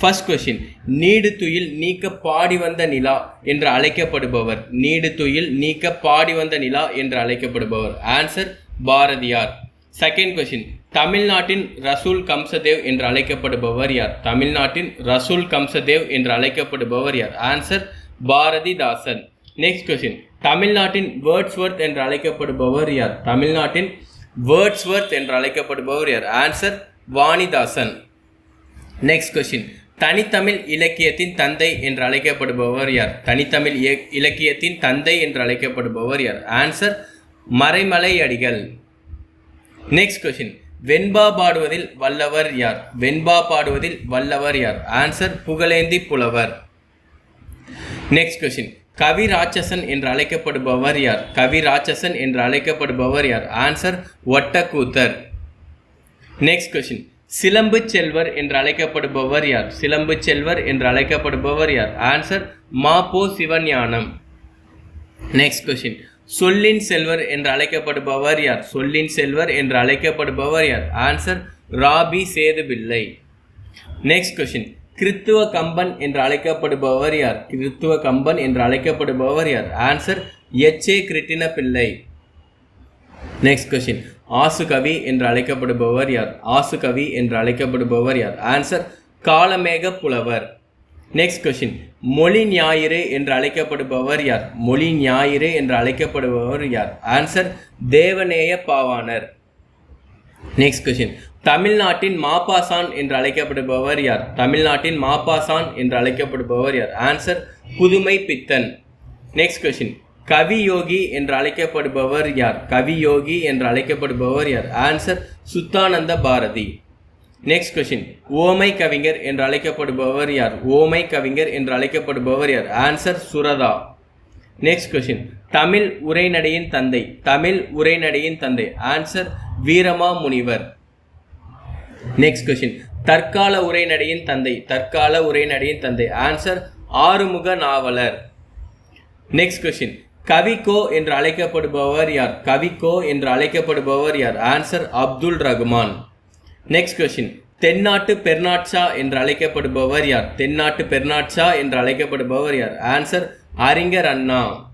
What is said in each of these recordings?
First question need துயில் நீக்க பாடி வந்த நிலா என்று அழைக்கப்படுபவர். நீடு துயில் நீக்க பாடி வந்த நிலா என்று அழைக்கப்படுபவர். ஆன்சர் பாரதியார். செகண்ட் கொஷின் தமிழ்நாட்டின் ரசூல் கம்சதேவ் என்று அழைக்கப்படுபவர் யார்? தமிழ்நாட்டின் ரசூல் கம்சதேவ் என்று அழைக்கப்படுபவர் யார்? ஆன்சர் பாரதிதாசன். நெக்ஸ்ட் கொஸ்டின் தமிழ்நாட்டின் வேர்ட்ஸ்வர்த் என்று அழைக்கப்படுபவர் யார்? தமிழ்நாட்டின் வேர்ட்ஸ்வர்த் என்று அழைக்கப்படுபவர் யார்? ஆன்சர் வாணிதாசன். நெக்ஸ்ட் கொஸ்டின் தனித்தமிழ் இலக்கியத்தின் தந்தை என்று அழைக்கப்படுபவர் யார்? தனித்தமிழ் இலக்கியத்தின் தந்தை என்று அழைக்கப்படுபவர் யார்? Answer Maraimalai Adigal next question வெண்பா பாடுவதில் வல்லவர் யார்? வெண்பா பாடுவதில் வல்லவர் யார்? ஆன்சர் புகழேந்தி புலவர். நெக்ஸ்ட் கொஸ்டின் கவி ராட்சசன் என்று அழைக்கப்படுபவர் யார்? கவி ராட்சசன் என்று அழைக்கப்படுபவர் யார்? Answer Ottakoothar. Next question Silambu Selvar என்று அழைக்கப்படுபவர் யார்? சிலம்பு செல்வர் என்று அழைக்கப்படுபவர் யார்? Answer Ma Po Sivagnanam. Next question சொல்லின் செல்வர் என்று அழைக்கப்படுபவர் யார்? சொல்லின் செல்வர் என்று அழைக்கப்படுபவர் யார்? Answer R P Sethu Pillai. Next question கிறித்துவ கம்பன் என்று அழைக்கப்படுபவர் யார்? கிறித்துவ கம்பன் என்று அழைக்கப்படுபவர் யார்? ஆன்சர் எச் ஏ கிருட்டின பிள்ளை நெக்ஸ்ட் கொஸ்டின் ஆசுகவி என்று அழைக்கப்படுபவர் யார்? ஆசுகவி என்று அழைக்கப்படுபவர் யார்? ஆன்சர் காலமேக புலவர். நெக்ஸ்ட் கொஷின் மொழி ஞாயிறு என்று அழைக்கப்படுபவர் யார்? மொழி ஞாயிறு என்று அழைக்கப்படுபவர் யார்? Answer Devaneya Pavanar. Next question தமிழ்நாட்டின் மாப்பாசான் என்று அழைக்கப்படுபவர் யார்? தமிழ்நாட்டின் மாப்பாசான் என்று அழைக்கப்படுபவர் யார்? ஆன்சர் புதுமை பித்தன் நெக்ஸ்ட் கொஷின் கவியோகி என்று அழைக்கப்படுபவர் யார்? கவியோகி என்று அழைக்கப்படுபவர் யார்? Answer Suddhananda Bharathi. Next question ஓமை கவிஞர் என்று அழைக்கப்படுபவர் யார்? ஓமை கவிஞர் என்று அழைக்கப்படுபவர் யார்? Answer Suratha. Next question Tamil உரைநடையின் தந்தை. தமிழ் உரைநடையின் தந்தை. ஆன்சர் வீரமா முனிவர். நெக்ஸ்ட் கொஷின் தற்கால உரைநடையின் தந்தை. தற்கால உரைநடையின் தந்தை. Answer Arumuga Navalar. Next question Kavikko என்று அழைக்கப்படுபவர் யார்? கவிக்கோ என்று அழைக்கப்படுபவர் யார்? Answer Abdul Rahman. Next question தென்னாட்டு பெர்னாட்சா என்று அழைக்கப்படுபவர் யார்? தென்னாட்டு பெர்னாட்சா என்று அழைக்கப்படுபவர் யார்? ஆன்சர் அறிஞர் அண்ணா.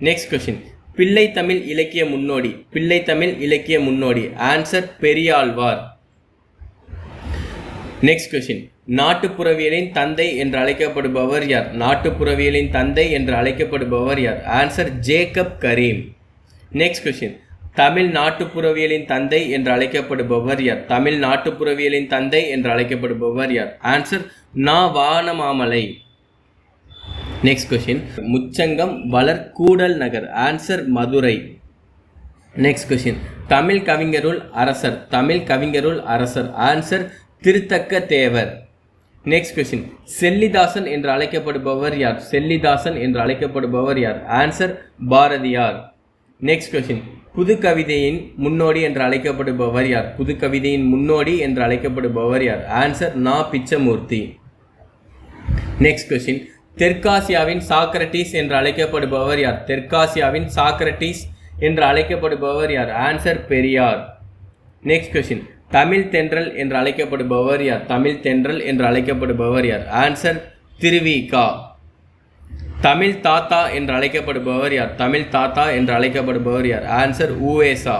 நெக்ஸ்ட் கொஸ்டின் பிள்ளை தமிழ் இலக்கிய முன்னோடி. பிள்ளை தமிழ் இலக்கிய முன்னோடி. ஆன்சர் பெரியாழ்வார். நெக்ஸ்ட் கொஸ்டின் நாட்டுப்புறவியலின் தந்தை என்று அழைக்கப்படுபவர் யார்? நாட்டுப்புறவியலின் தந்தை என்று அழைக்கப்படுபவர் யார்? Answer Jacob Grimm next question Tamil நாட்டுப்புறவியலின் தந்தை என்று அழைக்கப்படுபவர் யார்? தமிழ் நாட்டுப்புறவியலின் தந்தை என்று அழைக்கப்படுபவர் யார்? Answer Na Vanamamalai. Next question முச்சங்கம் வளர் கூடல் நகர். Answer Madurai. Next question Tamil கவிஞருள் அரசர். தமிழ் கவிஞருள் அரசர். Answer Thiruthakka Devar. Next question Sellidasan என்று அழைக்கப்படுபவர் யார்? செல்லிதாசன் என்று அழைக்கப்படுபவர் யார்? ஆன்சர் பாரதியார். நெக்ஸ்ட் கொஸ்டின் புது கவிதையின் முன்னோடி என்று அழைக்கப்படுபவர் யார்? புது கவிதையின் முன்னோடி என்று அழைக்கப்படுபவர் யார்? Answer Na. Pichamurthy. Next question தெற்காசியாவின் Socrates என்று அழைக்கப்படுபவர் யார்? தெற்காசியாவின் சாக்ரட்டிஸ் என்று அழைக்கப்படுபவர் யார்? Answer Periyar. Next question Tamil தென்றல் என்று அழைக்கப்படுபவர் யார்? தமிழ் தென்றல் என்று அழைக்கப்படுபவர் யார்? ஆன்சர் திருவிகா. தமிழ் தாத்தா என்று அழைக்கப்படுபவர் யார்? தமிழ் தாத்தா என்று அழைக்கப்படுபவர் யார்? Answer U Ve Sa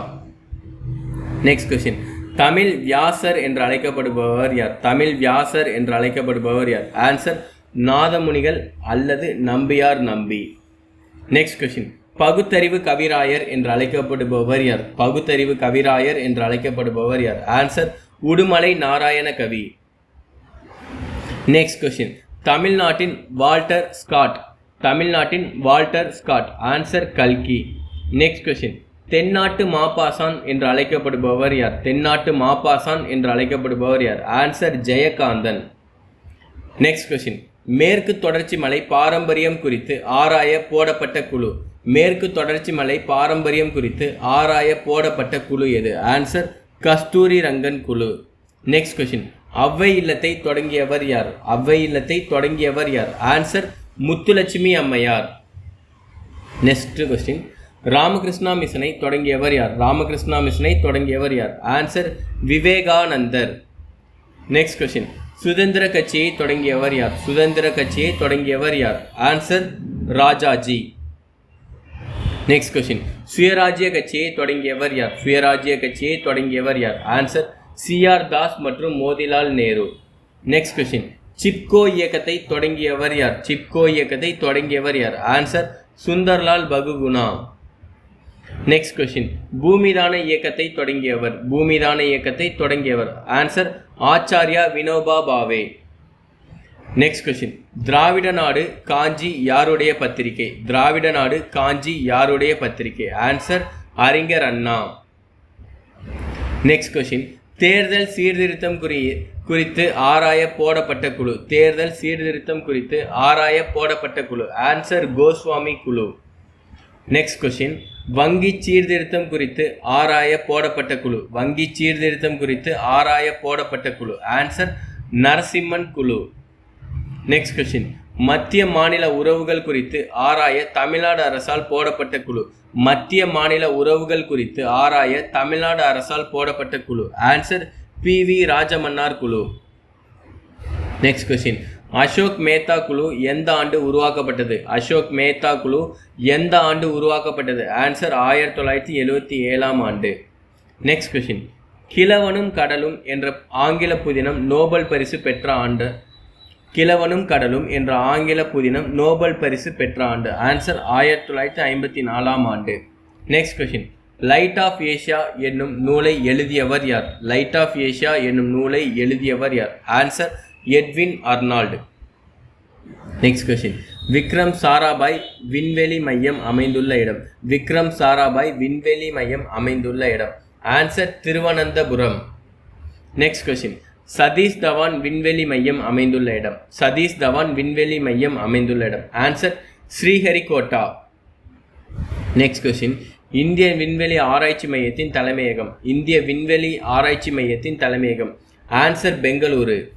next question Tamil Vyasar என்று அழைக்கப்படுபவர் யார்? தமிழ் வியாசர் என்று அழைக்கப்படுபவர் யார்? ஆன்சர் நாதமுனிகள் அல்லது நம்பியார் நம்பி. நெக்ஸ்ட் கொஸ்டின் பகுத்தறிவு கவிராயர் என்று அழைக்கப்படுபவர் யார்? பகுத்தறிவு கவிராயர் என்று அழைக்கப்படுபவர் யார்? Answer Udumalai Narayana Kavi. Next question தமிழ்நாட்டின் வால்டர் ஸ்காட். தமிழ்நாட்டின் வால்டர் ஸ்காட். ஆன்சர் கல்கி. நெக்ஸ்ட் கொஸ்டின் தென்னாட்டு மாப்பாசான் என்று அழைக்கப்படுபவர் யார்? தென்னாட்டு மாப்பாசான் என்று அழைக்கப்படுபவர் யார்? ஆன்சர் ஜெயகாந்தன். நெக்ஸ்ட் கொஸ்டின் மேற்கு தொடர்ச்சி மலை பாரம்பரியம் குறித்து ஆராய போடப்பட்ட குழு. மேற்கு தொடர்ச்சி மலை பாரம்பரியம் குறித்து ஆராய போடப்பட்ட குழு எது? ஆன்சர் கஸ்தூரி ரங்கன் குழு. நெக்ஸ்ட் கொஷின் அவ்வை இல்லத்தை தொடங்கியவர் யார்? அவ்வை இல்லத்தை தொடங்கியவர் யார்? ஆன்சர் முத்துலட்சுமி அம்மையார். நெக்ஸ்ட் கொஸ்டின் ராமகிருஷ்ணா மிஷனை தொடங்கியவர் யார்? ராமகிருஷ்ணா மிஷனை தொடங்கியவர் யார்? ஆன்சர் விவேகானந்தர். நெக்ஸ்ட் கொஸ்டின் சுதந்திர கட்சியை தொடங்கியவர் யார்? சுதந்திர கட்சியை தொடங்கியவர் யார்? ஆன்சர் ராஜாஜி. நெக்ஸ்ட் கொஸ்டின் சுயராஜ்ய கட்சியை தொடங்கியவர் யார்? சுயராஜ்ய கட்சியை தொடங்கியவர் யார்? ஆன்சர் சிஆர் தாஸ் மற்றும் மோதிலால் நேரு. நெக்ஸ்ட் கொஸ்டின் சிப்கோ இயக்கத்தை தொடங்கியவர் யார்? சிப்கோ இயக்கத்தை தொடங்கியவர் யார்? Answer Sunderlal Bahuguna. Next question Bhoomidan இயக்கத்தை தொடங்கியவர். பூமிதான இயக்கத்தை தொடங்கியவர். Answer Acharya Vinoba Bhave. Next question Dravida Nadu Kanchi யாருடைய பத்திரிகை? திராவிட நாடு காஞ்சி யாருடைய பத்திரிகை? ஆன்சர் அறிஞர் அண்ணா. நெக்ஸ்ட் கொஸ்டின் தேர்தல் சீர்திருத்தம் குறி குறித்து ஆராய போடப்பட்ட குழு. தேர்தல் சீர்திருத்தம் குறித்து ஆராய போடப்பட்ட குழு. ஆன்சர் கோஸ்வாமி குழு. நெக்ஸ்ட் கொஸ்டின் வங்கி சீர்திருத்தம் குறித்து ஆராய போடப்பட்ட குழு. வங்கி சீர்திருத்தம் குறித்து ஆராய போடப்பட்ட குழு. ஆன்சர் நரசிம்மன் குழு. நெக்ஸ்ட் கொஸ்டின் மத்திய மாநில உறவுகள் குறித்து ஆராய தமிழ்நாடு அரசால் போடப்பட்ட குழு. மத்திய மாநில உறவுகள் குறித்து ஆராய தமிழ்நாடு அரசால் போடப்பட்ட குழு. ஆன்சர் பி வி ராஜமன்னார் குழு. நெக்ஸ்ட் கொஸ்டின் அசோக் மேத்தா குழு எந்த ஆண்டு உருவாக்கப்பட்டது? அசோக் மேத்தா குழு எந்த ஆண்டு உருவாக்கப்பட்டது? ஆன்சர் ஆயிரத்தி தொள்ளாயிரத்தி எழுவத்தி ஏழாம் ஆண்டு. நெக்ஸ்ட் கொஸ்டின் கிழவனும் கடலும் என்ற ஆங்கில புதினம் நோபல் பரிசு பெற்ற ஆண்டு கிழவனும் கடலும் என்ற ஆங்கில புதினம் நோபல் பரிசு பெற்ற ஆண்டு. ஆன்சர் ஆயிரத்தி தொள்ளாயிரத்தி ஐம்பத்தி நாலாம் ஆண்டு. Next question light of Asia என்னும் நூலை எழுதியவர் யார்? லைட் ஆஃப் ஏஷியா என்னும் நூலை எழுதியவர் யார்? Answer Edwin Arnold next question Vikram Sarabhai விண்வெளி மையம் அமைந்துள்ள இடம். விக்ரம் சாராபாய் விண்வெளி மையம் அமைந்துள்ள இடம். Answer Thiruvananthapuram. Next question Satish Dhawan விண்வெளி மையம் அமைந்துள்ள இடம். சதீஷ் தவான் விண்வெளி மையம் அமைந்துள்ள இடம். ஆன்சர் ஸ்ரீஹரிகோட்டா. நெக்ஸ்ட் கொஸ்டின் இந்திய விண்வெளி ஆராய்ச்சி மையத்தின் தலைமையகம். இந்திய விண்வெளி ஆராய்ச்சி மையத்தின் தலைமையகம். Answer Bengaluru.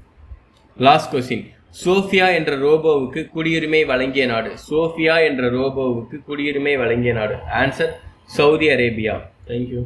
Last question Sophia என்ற ரோபோவுக்கு குடியுரிமை வழங்கிய நாடு. சோஃபியா என்ற ரோபோவுக்கு குடியுரிமை வழங்கிய நாடு. Answer Saudi Arabia. தேங்க்யூ